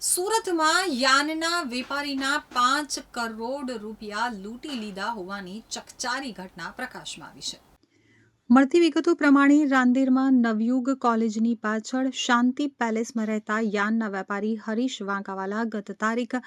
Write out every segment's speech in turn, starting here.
સુરતમાં યાનના વેપારીના પાંચ કરોડ રૂપિયા લૂંટી લીધા હોવાની ચકચારી ઘટના પ્રકાશમાં આવી છે. મળતી વિગતો પ્રમાણે રાંદેરમાં નવયુગ કોલેજની પાછળ શાંતિ પેલેસમાં રહેતા યાનના વેપારી હરીશ વાંકાવાલા ગત તારીખ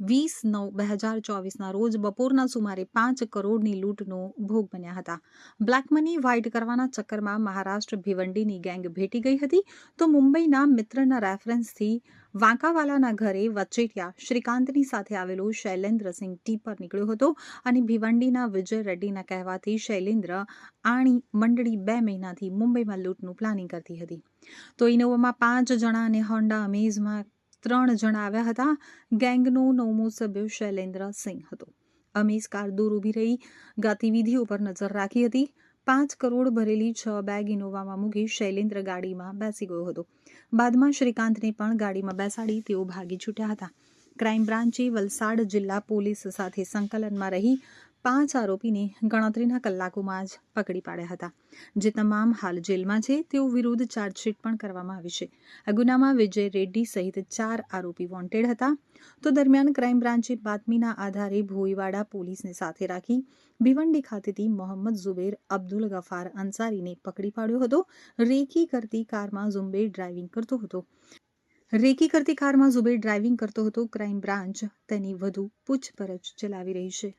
વીસ નવ, બે હજાર ચોવીસના રોજ બપોરના સુમારે પાંચ કરોડની લૂંટનો ભોગ બન્યા હતા. બ્લેક મની વ્હાઇટ કરવાના ચક્કરમાં મહારાષ્ટ્ર ભિવંડીની ગેંગ ભેટી ગઈ હતી તો મુંબઈના મિત્રના રેફરન્સથી વાંકાવાલાના ઘરે વચેટિયા શ્રીકાંતની સાથે આવેલો શૈલેન્દ્રસિંહ ટીપર નીકળ્યો હતો અને ભિવંડીના વિજય રેડ્ડીના કહેવાથી શૈલેન્દ્ર આણી મંડળી બે મહિનાથી મુંબઈમાં લૂંટનું પ્લાનિંગ કરતી હતી. તો ઇનોવામાં પાંચ જણા અને હોન્ડા અમેઝમાં ત્રણ જણા આવ્યા હતા. ગેંગનો નવમો સભ્ય શૈલેન્દ્ર સિંહ હતો. અમીઝ કાર દૂર ઊભી રહી, ગતિવિધિ પર નજર રાખી હતી. પાંચ કરોડ ભરેલી છ બેગ ઇનોવામાં મૂકી શૈલેન્દ્ર ગાડીમાં બેસી ગયો હતો. બાદમાં શ્રીકાંતને પણ ગાડીમાં બેસાડી તેઓ ભાગી છૂટ્યા હતા. ક્રાઇમ બ્રાન્ચે વલસાડ જિલ્લા પોલીસ સાથે સંકલનમાં રહી પાંચ આરોપીને ગણતરીના કલાકોમાં જ પકડી પાડ્યા હતા. જે તમામ હાલ જેલમાં છે, તેઓ વિરુદ્ધ ચાર્જશીટ પણ કરવામાં આવી છે. આ ગુનામાં વિજય રેડ્ડી સહિત ચાર આરોપી વોન્ટેડ હતા. તો દરમિયાન ક્રાઇમ બ્રાન્ચે બાતમીના આધારે ભોઈવાડા પોલીસને સાથે રાખી ભિવંડી ખાતેથી મોહમ્મદ ઝુબેર અબ્દુલ ગફાર અંસારીને પકડી પાડ્યો હતો. રેકી કરતી કારમાં ઝુંબેર ડ્રાઇવિંગ કરતો હતો. રેકી કરતી કારમાં ઝુબેર ડ્રાઇવિંગ કરતો હતો. ક્રાઇમ બ્રાન્ચ તેની વધુ પૂછપરછ ચલાવી રહી છે.